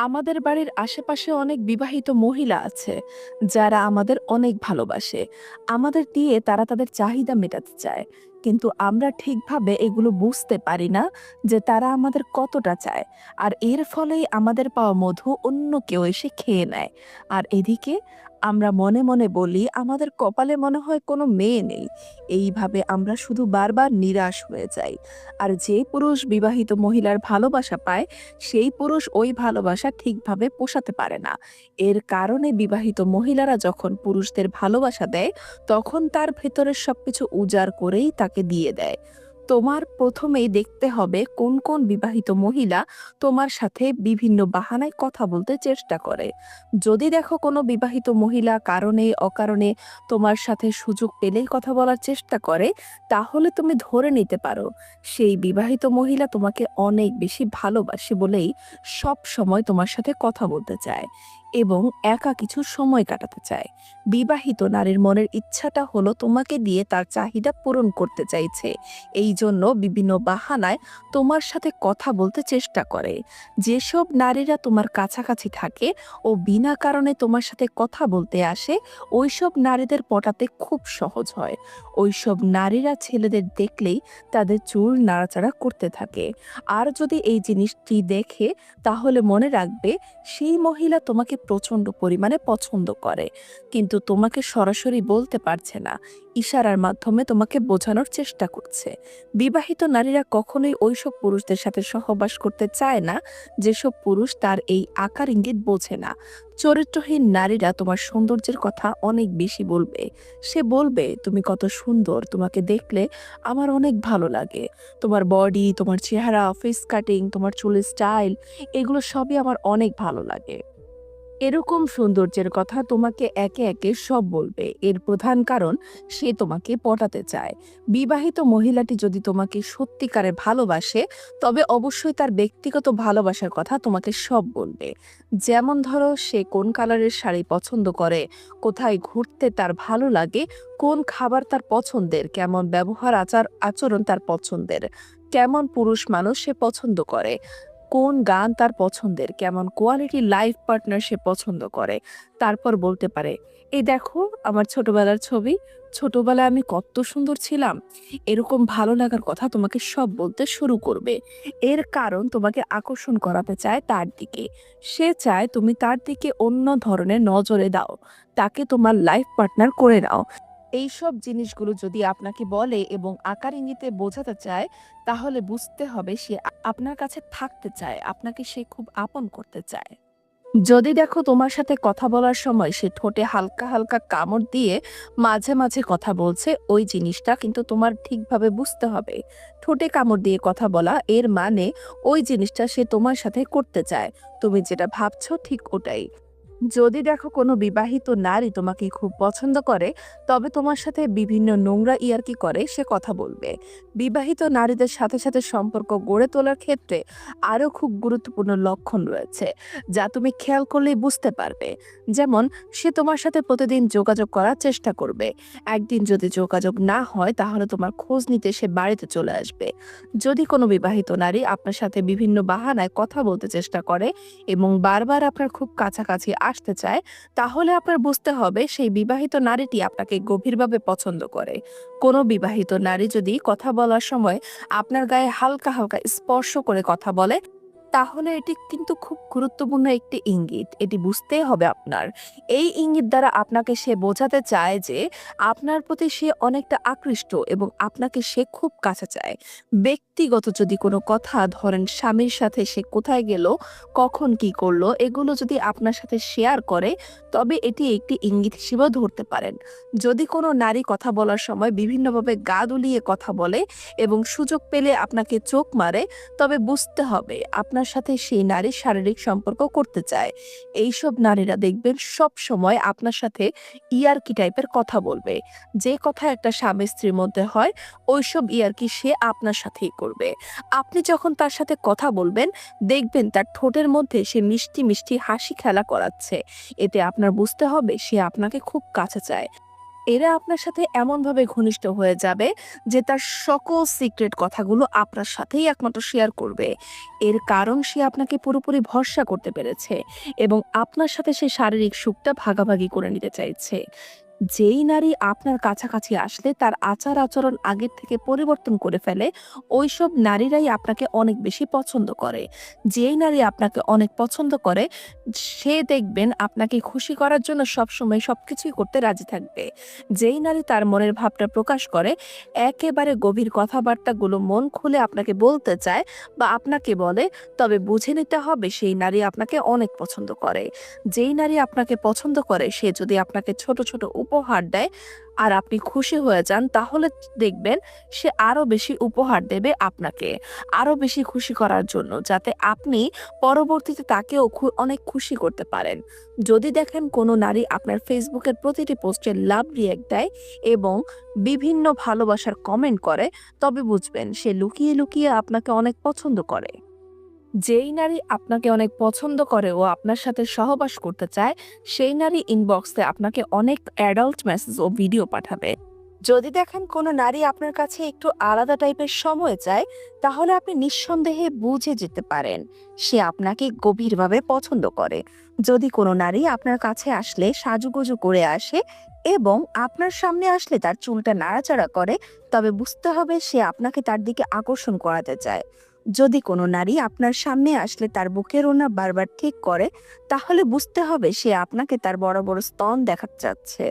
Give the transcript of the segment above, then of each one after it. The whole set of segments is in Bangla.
আমাদের বাড়ির আশেপাশে অনেক বিবাহিত মহিলা আছে, যারা আমাদের অনেক ভালোবাসে। আমাদের দিয়ে তারা তাদের চাহিদা মেটাতে চায়। কিন্তু আমরা ঠিকভাবে এগুলো বুঝতে পারি না যে তারা আমাদের কতটা চায়। আর এর ফলেই আমাদের পাওয়া মধু অন্য কেউ এসে খেয়ে নেয়। আর এদিকে আমরা মনে মনে বলি, আমাদের কপালে মনে হয় কোনো মেয়ে নেই। এইভাবে আমরা শুধু বারবার নিরাশ হয়ে যাই। আর যে পুরুষ বিবাহিত মহিলার ভালোবাসা পায়, সেই পুরুষ ওই ভালোবাসা ঠিকভাবে পোষাতে পারে না। এর কারণে বিবাহিত মহিলারা যখন পুরুষদের ভালোবাসা দেয়, তখন তার ভেতরের সবকিছু উজাড় করেই তাকে দিয়ে দেয়। তোমার প্রথমেই দেখতে হবে কোন কোন বিবাহিত মহিলা তোমার সাথে বিভিন্ন বাহানায় কথা বলতে চেষ্টা করে। যদি দেখো কোনো বিবাহিত মহিলা কারণে, অকারণে তোমার সাথে সুযোগ পেলেই কথা বলার চেষ্টা করে, তাহলে তুমি ধরে নিতে পারো। সেই বিবাহিত মহিলা তোমাকে অনেক বেশি ভালোবাসে বলেই সব সময় তোমার সাথে কথা বলতে চায়। এবং একা কিছু সময় কাটাতে চায়। বিবাহিত নারীর মনের ইচ্ছাটা হলো তোমাকে দিয়ে তার চাহিদা পূরণ করতে চাইছে। এই জন্য বিভিন্ন বাহানায় তোমার সাথে কথা বলতে চেষ্টা করে। যেসব নারীরা তোমার কাছাকাছি থাকে ও বিনা কারণে তোমার সাথে কথা বলতে আসে, ওইসব নারীদের পটাতে খুব সহজ হয়। ওইসব নারীরা ছেলেদের দেখলেই তাদের চুল নাড়াচাড়া করতে থাকে। আর যদি এই জিনিসটি দেখে তাহলে মনে রাখবে, সেই মহিলা তোমাকে প্রচণ্ড পরিমাণে পছন্দ করে। কিন্তু তোমাকে সরাসরি বলতে পারছে না। ইশারার মাধ্যমে তোমাকে বোঝানোর চেষ্টা করছে। বিবাহিত নারীরা কখনোই ওইসব পুরুষদের সাথে সহবাস করতে চায় না। যেসব পুরুষ তার এই আকার ইঙ্গিত বোঝে না। চরিত্রহীন নারীরা তোমার সৌন্দর্যের কথা অনেক বেশি বলবে। সে বলবে, তুমি কত সুন্দর, তোমাকে দেখলে আমার অনেক ভালো লাগে। তোমার বডি তোমার চেহারা ফেস কাটিং তোমার চুলের স্টাইল এগুলো সবই আমার অনেক ভালো লাগে। এরকম সৌন্দর্যের কথা তোমাকে একে একে সব বলবে। এর প্রধান কারণ, সে তোমাকে পটাতে চায়। বিবাহিত মহিলাটি যদি তোমাকে সত্যিকারে ভালোবাসে, তবে অবশ্যই তার ব্যক্তিগত ভালোবাসার কথা তোমাকে সব বলবে। যেমন ধরো, সে কোন কালারের শাড়ি পছন্দ করে, কোথায় ঘুরতে তার ভালো লাগে, কোন খাবার তার পছন্দের, কেমন ব্যবহার, আচার, আচরণ তার পছন্দের, কেমন পুরুষ মানুষ সে পছন্দ করে। কোন গান তার পছন্দের, কেমন কোয়ালিটি লাইফ পার্টনার সে পছন্দ করে, তারপর বলতে পারে, এই দেখো আমার ছোটবেলার ছবি, ছোটবেলায় আমি কত সুন্দর ছিলাম, এরকম ভালো লাগার কথা তোমাকে সব বলতে শুরু করবে, এর কারণ তোমাকে আকর্ষণ করাতে চায় তার দিকে, সে চায় তুমি তার দিকে অন্য ধরনের নজরে দাও, তাকে তোমার লাইফ পার্টনার করে নাও। এইসব জিনিসগুলো যদি আপনাকে বলে এবং আকার ইঙ্গিতে বোঝাতে চায়, তাহলে বুঝতে হবে সে আপনার কাছে থাকতে চায়, আপনাকে সে খুব আপন করতে চায়। যদি দেখো তোমার সাথে কথা বলার সময় সে ঠোঁটে হালকা হালকা কামড় দিয়ে মাঝে মাঝে কথা বলছে, ওই জিনিসটা কিন্তু তোমার ঠিকভাবে বুঝতে হবে। ঠোঁটে কামড় দিয়ে কথা বলা, এর মানে ওই জিনিসটা সে তোমার সাথে করতে চায়। তুমি যেটা ভাবছ ঠিক ওটাই। যদি দেখো কোনো বিবাহিত নারী তোমাকে খুব পছন্দ করে, তবে তোমার সাথে বিভিন্ন নোংরা ইয়ার্কি করে, সে কথা বলবে। বিবাহিত নারীদের সাথে সাথে সম্পর্ক গড়ে তোলার ক্ষেত্রে আরও খুব গুরুত্বপূর্ণ লক্ষণ রয়েছে, যা তুমি খেয়াল করলেই বুঝতে পারবে। যেমন, সে তোমার সাথে প্রতিদিন যোগাযোগ করার চেষ্টা করবে। একদিন যদি যোগাযোগ না হয়, তাহলে তোমার খোঁজ নিতে সে বাড়িতে চলে আসবে। যদি কোনো বিবাহিত নারী আপনার সাথে বিভিন্ন বাহানায় কথা বলতে চেষ্টা করে এবং বারবার আপনার খুব কাছাকাছি আসতে চায়, তাহলে আপনার বুঝতে হবে সেই বিবাহিত নারীটি আপনাকে গভীরভাবে পছন্দ করে। কোনো বিবাহিত নারী যদি কথা বলার সময় আপনার গায়ে হালকা হালকা স্পর্শ করে কথা বলে তাহলে এটি কিন্তু খুব গুরুত্বপূর্ণ একটি ইঙ্গিত। এটি বুঝতেই হবে আপনার। এই ইঙ্গিত দ্বারা আপনাকে সে বোঝাতে চায় যে আপনার প্রতি সে অনেকটা আকৃষ্ট এবং আপনাকে সে খুব কাছে চায়। ব্যক্তিগত যদি কোনো কথা ধরেন স্বামীর সাথে সে কোথায় গেল, কখন কি করল, এগুলো যদি আপনার সাথে শেয়ার করে, তবে এটি একটি ইঙ্গিত হিসেবেও ধরতে পারেন। যদি কোনো নারী কথা বলার সময় বিভিন্নভাবে গা দুলিয়ে কথা বলে এবং সুযোগ পেলে আপনাকে চোখ মারে, তবে বুঝতে হবে আপনার সাথে সেই নারীর শারীরিক সম্পর্ক করতে চায়। এইসব নারীরা দেখবেন সব সময় আপনার সাথে ইয়ারকি টাইপের কথা বলবে। যে কথা একটা স্বামী স্ত্রীর মধ্যে হয়, ওইসব ইয়ারকি সে আপনার সাথেই করবে। আপনি যখন তার সাথে কথা বলবেন, দেখবেন তার ঠোঁটের মধ্যে সে মিষ্টি মিষ্টি হাসি খেলা করাচ্ছে। এতে আপনার বুঝতে হবে সে আপনাকে খুব কাছে চায়। এরা আপনার সাথে এমনভাবে ঘনিষ্ঠ হয়ে যাবে যে তার সকল সিক্রেট কথাগুলো আপনার সাথেই একমাত্র শেয়ার করবে। এর কারণ সে আপনাকে পুরোপুরি ভরসা করতে পেরেছে এবং আপনার সাথে সে শারীরিক সুখটা ভাগাভাগি করে নিতে চাইছে। যেই নারী আপনার কাছাকাছি আসলে তার আচার আচরণ আগের থেকে পরিবর্তন করে ফেলে, ওইসব নারীরাই আপনাকে অনেক বেশি পছন্দ করে। যেই নারী আপনাকে অনেক পছন্দ করে, সে দেখবেন আপনাকে খুশি করার জন্য সবসময় সবকিছুই করতে রাজি থাকবে। যেই নারী তার মনের ভাবটা প্রকাশ করে, একেবারে গভীর কথাবার্তাগুলো মন খুলে আপনাকে বলতে চায় বা আপনাকে বলে, তবে বুঝে নিতে হবে সেই নারী আপনাকে অনেক পছন্দ করে। যেই নারী আপনাকে পছন্দ করে, সে যদি আপনাকে ছোট ছোট উপহার দেয়। আর আপনি খুশি হয়ে যান, তাহলে দেখবেন সে আরও বেশি উপহার দেবে আপনাকে। আরও বেশি খুশি করার জন্য, যাতে আপনি পরবর্তীতে তাকেও অনেক খুশি করতে পারেন। যদি দেখেন কোনো নারী আপনার ফেসবুকের প্রতিটি পোস্টে লাভ রিয়েক্ট দেয় এবং বিভিন্ন ভালোবাসার কমেন্ট করে, তবে বুঝবেন সে লুকিয়ে লুকিয়ে আপনাকে অনেক পছন্দ করে। যেই নারী আপনাকে অনেক পছন্দ করে ও আপনার সাথে সহবাস করতে চায়, সেই নারী ইনবক্সে আপনাকে অনেক অ্যাডাল্ট মেসেজ ও ভিডিও পাঠাবে। যদি দেখেন কোনো নারী আপনার কাছে একটু আলাদা টাইপের সময় চায়, তাহলে আপনি নিঃসন্দেহে বুঝে যেতে পারেন। সে আপনাকে গভীরভাবে পছন্দ করে। যদি কোনো নারী আপনার কাছে আসলে সাজুগুজু করে আসে এবং আপনার সামনে আসলে তার চুলটা নাড়াচাড়া করে, তবে বুঝতে হবে সে আপনাকে তার দিকে আকর্ষণ করাতে চায়। যদি কোনো নারী আপনার সামনে আসলে তার বুকের ওনা বারবার ঠিক করে, তাহলে বুঝতে হবে সে আপনাকে তার বড় বড় স্তন দেখাতে চাচ্ছে।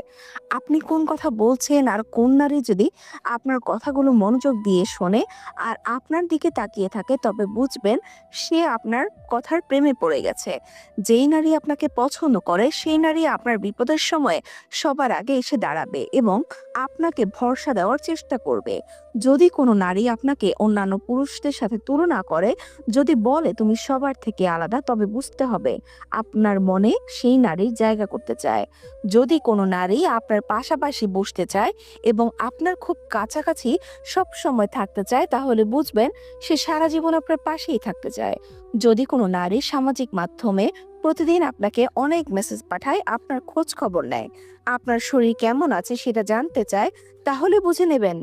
আপনি কোন কথা বলছেন আর কোন নারী যদি আপনার কথাগুলো মনোযোগ দিয়ে শোনে আর আপনার দিকে তাকিয়ে থাকে, তবে বুঝবেন সে আপনার কথার প্রেমে পড়ে গেছে। যেই নারী আপনাকে পছন্দ করে, সেই নারী আপনার বিপদের সময় সবার আগে এসে দাঁড়াবে এবং আপনাকে ভরসা দেওয়ার চেষ্টা করবে। যদি কোনো নারী আপনাকে অন্যান্য পুরুষদের সাথে তুলনা করে, যদি বলে তুমি সবার থেকে আলাদা, তবে বুঝতে হবে আপনার মনে সেই নারীর জায়গা করতে চায়। যদি কোনো নারী আপনার পাশাপাশি বসতে চায় এবং আপনার খুব কাছাকাছি সব সময় থাকতে চায়, তাহলে বুঝবেন সে সারা জীবন আপনার পাশেই থাকতে চায়। যদি কোনো নারী সামাজিক মাধ্যমে প্রতিদিন আপনাকে অনেক মেসেজ পাঠায়, আপনার খোঁজ খবর নেয়, আপনার শরীর কেমন আছে সেটা জানতে চায়, তাহলে বুঝে নেবেন।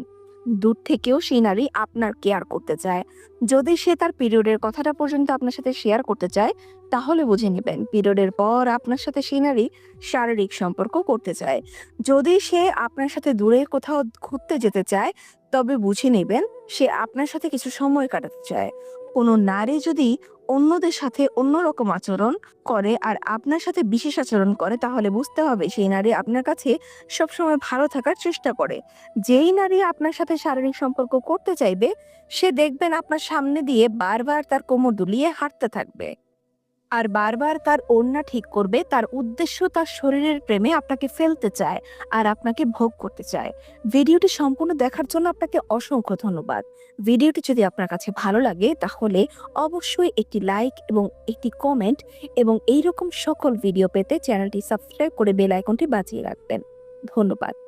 দূর থেকেও সেই নারী আপনার কেয়ার করতে চায়। যদি সে তার পিরিয়ডের কথাটা পর্যন্ত আপনার সাথে শেয়ার করতে চায়, তাহলে বুঝে নেবেন পিরিয়ডের পর আপনার সাথে সেই নারী শারীরিক সম্পর্ক করতে চায়। যদি সে আপনার সাথে দূরে কোথাও ঘুরতে যেতে চায়, তবে বুঝে নেবেন সে আপনার সাথে কিছু সময় কাটাতে চায়। কোনো নারী যদি অন্যদের সাথে অন্যরকম আচরণ করে আর আপনার সাথে বিশেষ আচরণ করে, তাহলে বুঝতে হবে সেই নারী আপনার কাছে সবসময় ভালো থাকার চেষ্টা করে। যেই নারী আপনার সাথে শারীরিক সম্পর্ক করতে চাইবে, সে দেখবেন আপনার সামনে দিয়ে বারবার তার কোমর দুলিয়ে হাঁটতে থাকবে। আর বারবার তার ওড়না ঠিক করবে, তার উদ্দেশ্য তার শরীরের প্রেমে আপনাকে ফেলতে চায় আর আপনাকে ভোগ করতে চায়। ভিডিওটি সম্পূর্ণ দেখার জন্য আপনাকে অসংখ্য ধন্যবাদ। ভিডিওটি যদি আপনার কাছে ভালো লাগে, তাহলে অবশ্যই একটি লাইক এবং একটি কমেন্ট এবং এইরকম সকল ভিডিও পেতে চ্যানেলটি সাবস্ক্রাইব করে বেল আইকনটি রাখবেন। ধন্যবাদ।